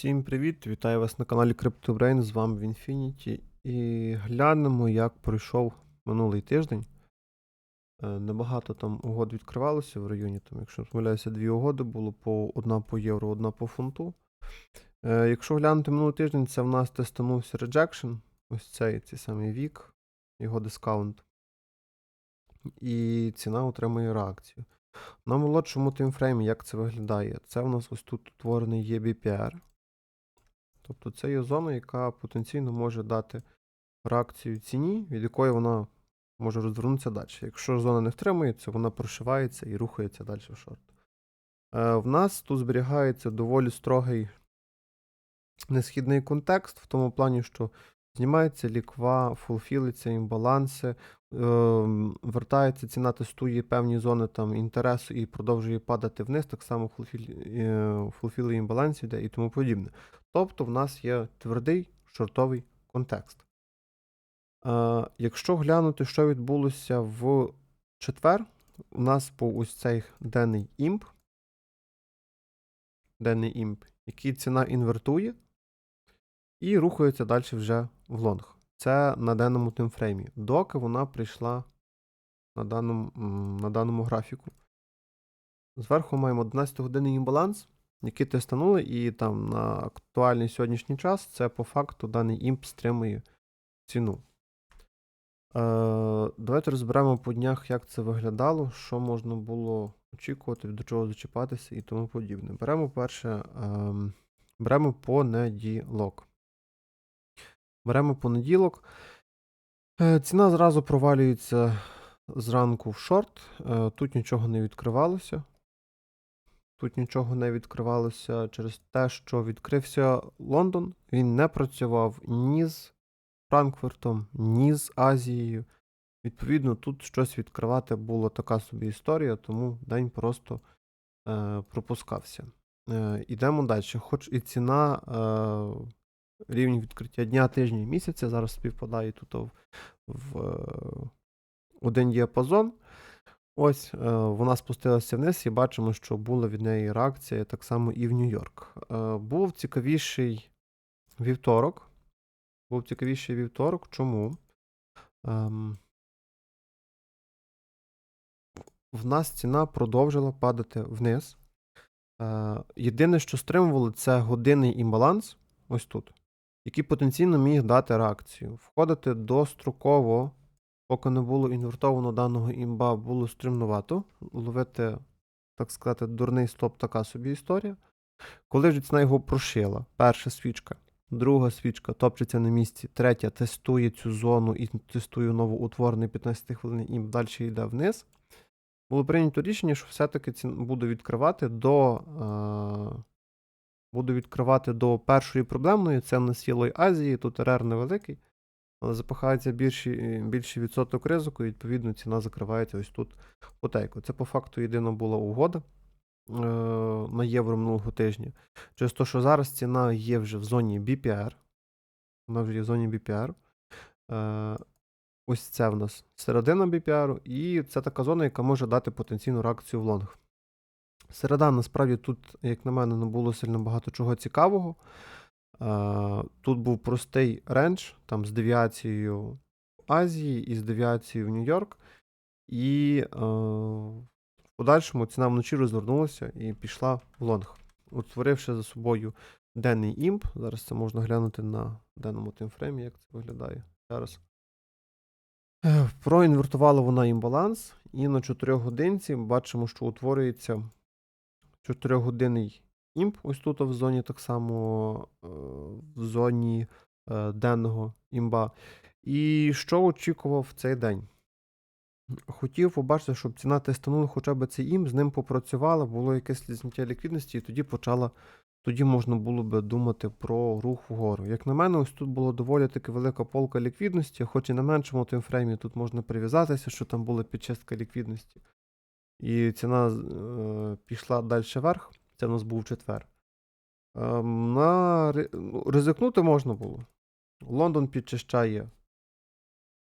Всім привіт! Вітаю вас на каналі CryptoBrain, з вами Infinity. І глянемо, як пройшов минулий тиждень. Е, Небагато там угод відкривалося в районі, там, якщо помиляюся, дві угоди було по одна по євро, одна по фунту. Е, Якщо глянути минулий тиждень, це в нас тестанувся rejection, ось цей цей самий вік, його дискаунт. І ціна отримує реакцію. На молодшому таймфреймі, як це виглядає? Це в нас ось тут утворений є BPR. Тобто це є зона, яка потенційно може дати реакцію ціні, від якої вона може розвернутися далі. Якщо зона не втримується, вона прошивається і рухається далі в шорт. Е, в нас тут зберігається доволі строгий несхідний контекст, в тому плані, що знімається ліква, фулфілиться імбаланси, е, вертається ціна, тестує певні зони там інтересу і продовжує падати вниз, так само фулфіл, е, фулфіли імбалансів і тому подібне. Тобто в нас є твердий шортовий контекст. Е, якщо глянути, що відбулося в четвер, у нас був ось цей денний імп, денний імп, який ціна інвертує і рухається далі вже в лонг. Це на денному таймфреймі, доки вона прийшла на даному, на даному графіку. Зверху маємо 11-годинний імбаланс, який тестанули, і там на актуальний сьогоднішній час це по факту даний імп стримує ціну. Е, давайте розберемо по днях, як це виглядало, що можна було очікувати, до чого зачіпатися і тому подібне. Беремо перше, ем, беремо понеділок. Беремо понеділок. Е, Ціна зразу провалюється зранку в шорт. Е, Тут нічого не відкривалося. Тут нічого не відкривалося через те, що відкрився Лондон. Він не працював ні з Франкфуртом, ні з Азією. Відповідно, тут щось відкривати була така собі історія, тому день просто е, пропускався. Е, Ідемо далі. Хоч і ціна е, рівень відкриття дня, тижня і місяця зараз співпадає тут в, в е, один діапазон. Ось е, вона спустилася вниз і бачимо, що була від неї реакція так само і в Нью-Йорк. Е, був цікавіший вівторок. Був цікавіший вівторок. Чому? Ем, в нас ціна продовжила падати вниз. Е, єдине, що стримувало, це годинний імбаланс, ось тут, який потенційно міг дати реакцію. Входити достроково, поки не було інвертовано даного імба, було стримнувато. Ловити, так сказати, дурний стоп, така собі історія. Коли ж ціна його прошила, перша свічка, друга свічка топчеться на місці, третя тестує цю зону і тестує новоутворений 15 хвилин імб, далі йде вниз. Було прийнято рішення, що все-таки буду відкривати до. Е, буду відкривати до першої проблемної, це в нас Єлої Азії, тут РР невеликий, але запахається більший, більший відсоток ризику, і відповідно ціна закривається ось тут потейку. Це по факту єдина була угода е, на євро минулого тижня. Через те, що зараз ціна є вже в зоні BPR. Вона вже є в зоні BPR. Е, Ось це в нас середина BPR, і це така зона, яка може дати потенційну реакцію в лонг. Середа, насправді, тут, як на мене, не було сильно багато чого цікавого. Е, Тут був простий рендж, там з девіацією Азії і з девіацією в Нью-Йорк. І е, в подальшому ціна вночі розвернулася і пішла в лонг, утворивши за собою денний імп. Зараз це можна глянути на денному таймфреймі, як це виглядає. Зараз. Е, Проінвертувала вона імбаланс, і на 4 годинці бачимо, що утворюється 4-годинний імп, ось тут в зоні так само е, в зоні е, денного імба. І що очікував в цей день? Хотів побачити, щоб ціна тестанула хоча б цей імп, з ним попрацювала, було якесь зняття ліквідності, і тоді почала. Тоді можна було би думати про рух вгору. Як на мене, ось тут була доволі таки велика полка ліквідності, хоч і на меншому таймфреймі тут можна прив'язатися, що там була підчистка ліквідності. І ціна е, пішла далі вверх. Це в нас був четвер. Е, на, ну, ризикнути можна було. Лондон підчищає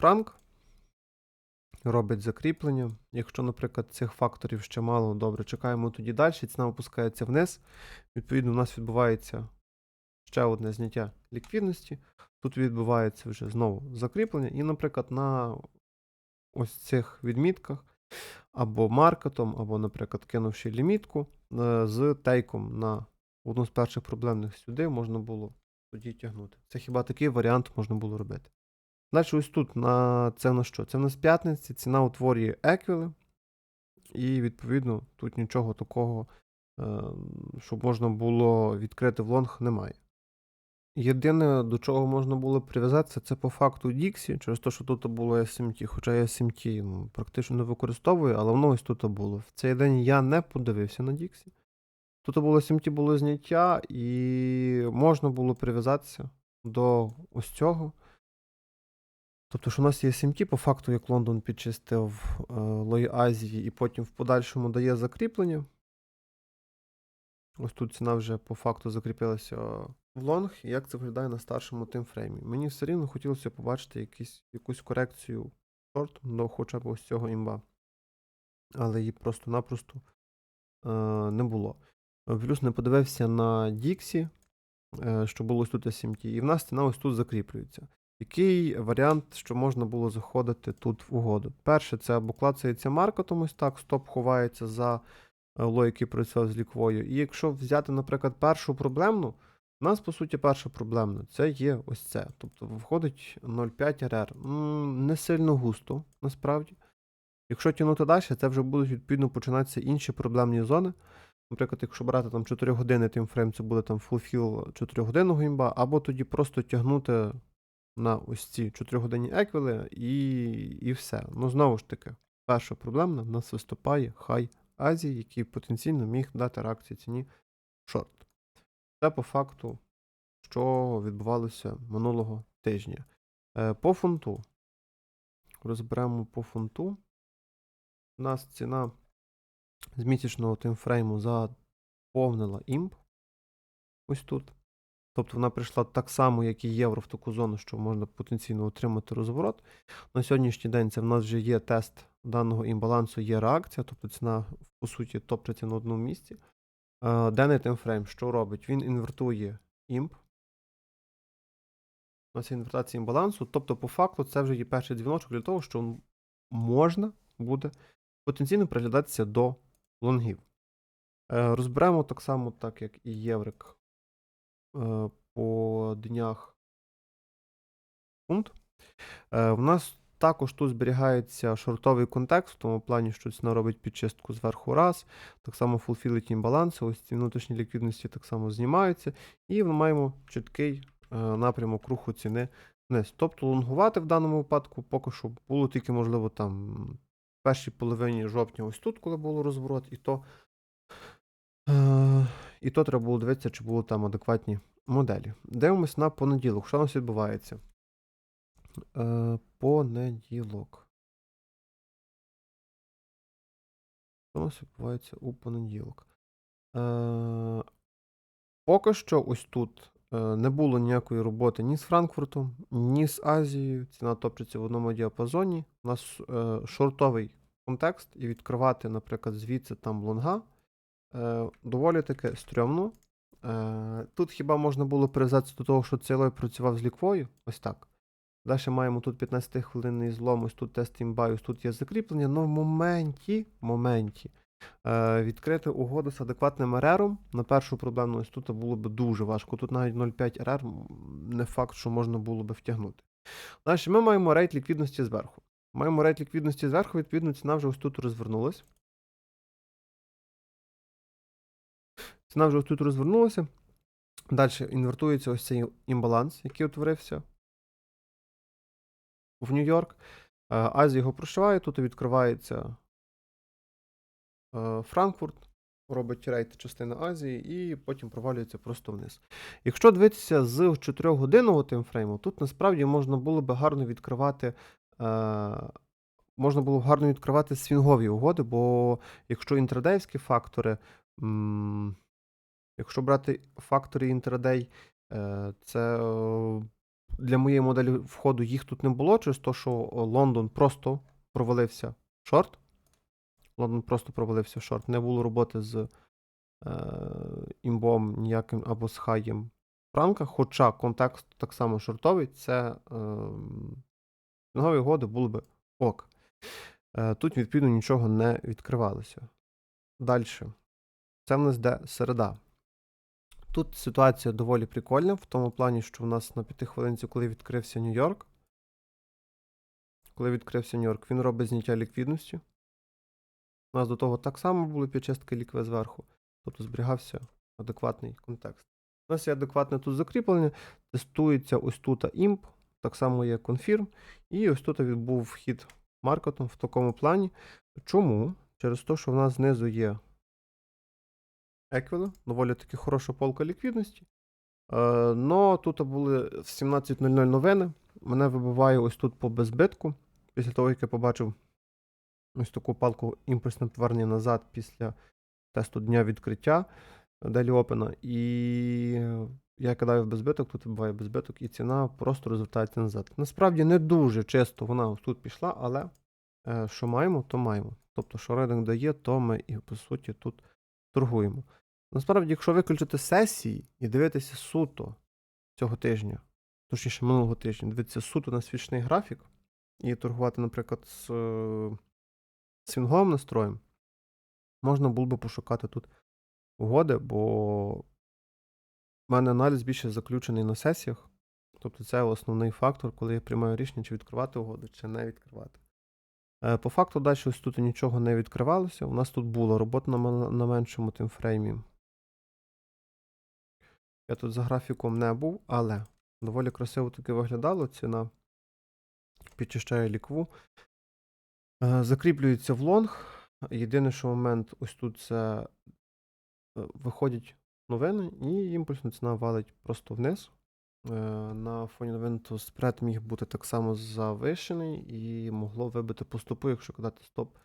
франк, робить закріплення. Якщо, наприклад, цих факторів ще мало, добре, чекаємо тоді далі, ціна опускається вниз. Відповідно, у нас відбувається ще одне зняття ліквідності. Тут відбувається вже знову закріплення. І, наприклад, на ось цих відмітках або маркетом, або, наприклад, кинувши лімітку з тейком на одну з перших проблемних сюди, можна було тоді тягнути. Це хіба такий варіант можна було робити. Далі ось тут на це на що? Це в нас п'ятниці, ціна утворює еквіли, і відповідно тут нічого такого, е, щоб можна було відкрити в лонг, немає. Єдине, до чого можна було прив'язатися, це по факту Dixie, через те, що тут було SMT. Хоча я SMT ну, практично не використовую, але воно ось тут було. В цей день я не подивився на Dixie. Тут було SMT було зняття, і можна було прив'язатися до ось цього. Тобто, що у нас є SMT, по факту, як Лондон підчистив е, Лої Азії і потім в подальшому дає закріплення. Ось тут ціна вже по факту закріпилася в лонг, як це виглядає на старшому тимфреймі. Мені все рівно хотілося побачити якісь, якусь корекцію шорт до хоча б ось цього імба. Але її просто-напросто е, не було. Плюс не подивився на Dixie, е, що було ось тут SMT, і в нас ціна ось тут закріплюється. Який варіант, що можна було заходити тут в угоду? Перше, це або клацається маркетом, ось так, стоп ховається за е, лой, який працював з ліквою. І якщо взяти, наприклад, першу проблемну, у нас, по суті, перша проблемна це є ось це. Тобто виходить 0,5 РР. Не сильно густо, насправді. Якщо тягнути далі, це вже будуть відповідно починатися інші проблемні зони. Наприклад, якщо брати там 4 години тимфрейм, це буде там фулфіл 4 годинного імба, або тоді просто тягнути на ось ці 4 годинні еквіли і, і все. Ну, знову ж таки, перша проблемна в нас виступає хай Азії, який потенційно міг дати реакцію ціні шорт. Це по факту, що відбувалося минулого тижня. Е, По фунту. Розберемо по фунту. У нас ціна з місячного таймфрейму заповнила імп. Ось тут. Тобто вона прийшла так само, як і євро в таку зону, що можна потенційно отримати розворот. На сьогоднішній день це в нас вже є тест даного імбалансу, є реакція, тобто ціна, по суті, топчеться на одному місці. Е, Денний таймфрейм що робить? Він інвертує імп. У нас є інвертація імбалансу. Тобто, по факту, це вже є перший дзвіночок для того, що можна буде потенційно приглядатися до лонгів. Е, Розберемо так само, так як і Єврик е, по днях. Е, В нас також тут зберігається шортовий контекст, в тому плані, що ціна робить підчистку зверху раз, так само фулфілить імбаланси, ось ці внутрішні ліквідності так само знімаються, і ми маємо чіткий е, напрямок руху ціни вниз. Тобто лонгувати в даному випадку поки що було тільки, можливо, там в першій половині жовтня, ось тут, коли було розворот, і то, е, і то треба було дивитися, чи були там адекватні моделі. Дивимось на понеділок. Що у нас відбувається? Е, понеділок. Що у нас відбувається у понеділок? Е, поки що ось тут е, не було ніякої роботи ні з Франкфуртом, ні з Азією. Ціна топчеться в одному діапазоні. У нас шортовий контекст, і відкривати, наприклад, звідси там лонга. Доволі таки стрьомно. Тут хіба можна було прив'язатися до того, що цей працював з ліквою? Ось так. Далі маємо тут 15-хвилинний злом, ось тут тест імбай, ось тут є закріплення. але в моменті, моменті е, відкрити угоду з адекватним РРом на першу проблему ось тут було б дуже важко. Тут навіть 0,5 РР не факт, що можна було би втягнути. Далі ми маємо рейт ліквідності зверху. Маємо рейт ліквідності зверху, відповідно, ціна вже ось тут розвернулась. Ціна вже ось тут розвернулася. Далі інвертується ось цей імбаланс, який утворився в Нью-Йорк. Е, Азія його прошиває, тут відкривається е, Франкфурт, робить рейд частина Азії і потім провалюється просто вниз. Якщо дивитися з 4-годинного таймфрейму, тут насправді можна було би гарно відкривати. е, Можна було б гарно відкривати свінгові угоди, бо якщо інтрадейські фактори, якщо брати фактори інтрадей, це для моєї моделі входу їх тут не було, через те, що Лондон просто провалився в шорт. Лондон просто провалився в шорт. Не було роботи з е, імбом ніяким або з хаєм франка, хоча контекст так само шортовий, це ем, цінові угоди були би ок. Е, тут, відповідно, нічого не відкривалося. Далі. Це в нас де середа. Тут ситуація доволі прикольна, в тому плані, що в нас на п'яти хвилинці, коли відкрився Нью-Йорк, коли відкрився Нью-Йорк, він робить зняття ліквідності. У нас до того так само були підчистки лікве зверху, тобто зберігався адекватний контекст. У нас є адекватне тут закріплення, тестується ось тут імп, так само є конфірм, і ось тут відбув вхід маркетом в такому плані. Чому? Через те, що в нас знизу є еквіли, доволі таки хороша полка ліквідності. Е, но тут були в 17.00 новини. Мене вибиває ось тут по безбитку. Після того, як я побачив ось таку палку імпульсне повернення назад після тесту дня відкриття Daily Open. І я кидаю в безбиток, тут буває безбиток, і ціна просто розвертається назад. Насправді не дуже чисто вона ось тут пішла, але е, що маємо, то маємо. Тобто, що рейдинг дає, то ми і по суті тут торгуємо. Насправді, якщо виключити сесії і дивитися суто цього тижня, точніше минулого тижня, дивитися суто на свічний графік і торгувати, наприклад, з е, свінговим настроєм, можна було би пошукати тут угоди, бо в мене аналіз більше заключений на сесіях. Тобто це основний фактор, коли я приймаю рішення, чи відкривати угоду, чи не відкривати. Е, По факту, далі ось тут нічого не відкривалося. У нас тут була робота на, меншому тимфреймі. Я тут за графіком не був, але доволі красиво таки виглядало. Ціна підчищає лікву. Е, Закріплюється в лонг. Єдиний, що момент ось тут це е, виходять новини, і імпульсна ціна валить просто вниз. Е, На фоні новин спред міг бути так само завищений і могло вибити по стопу, якщо кидати стоп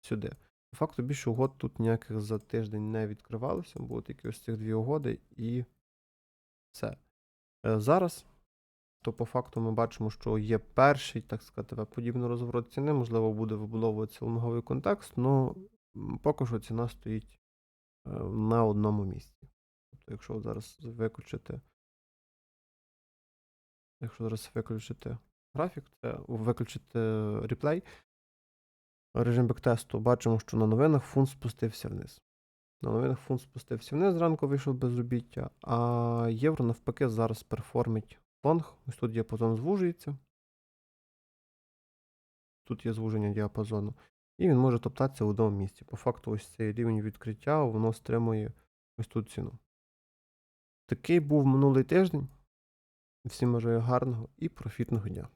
сюди. По факту більше угод тут ніяких за тиждень не відкривалося, було тільки ось цих дві угоди і все. Е, Зараз, то по факту ми бачимо, що є перший, так сказати, подібний розворот ціни, можливо, буде вибудовуватися лонговий контекст, але поки що ціна стоїть е, на одному місці. Тобто, якщо зараз виключити, якщо зараз виключити графік, це виключити реплей, режим бектесту, бачимо, що на новинах фунт спустився вниз. На новинах фунт спустився вниз, зранку вийшов безробіття, а євро навпаки зараз перформить лонг. Ось тут діапазон звужується. Тут є звуження діапазону. І він може топтатися в одному місці. По факту, ось цей рівень відкриття, воно стримує ось тут ціну. Такий був минулий тиждень. Всім бажаю гарного і профітного дня.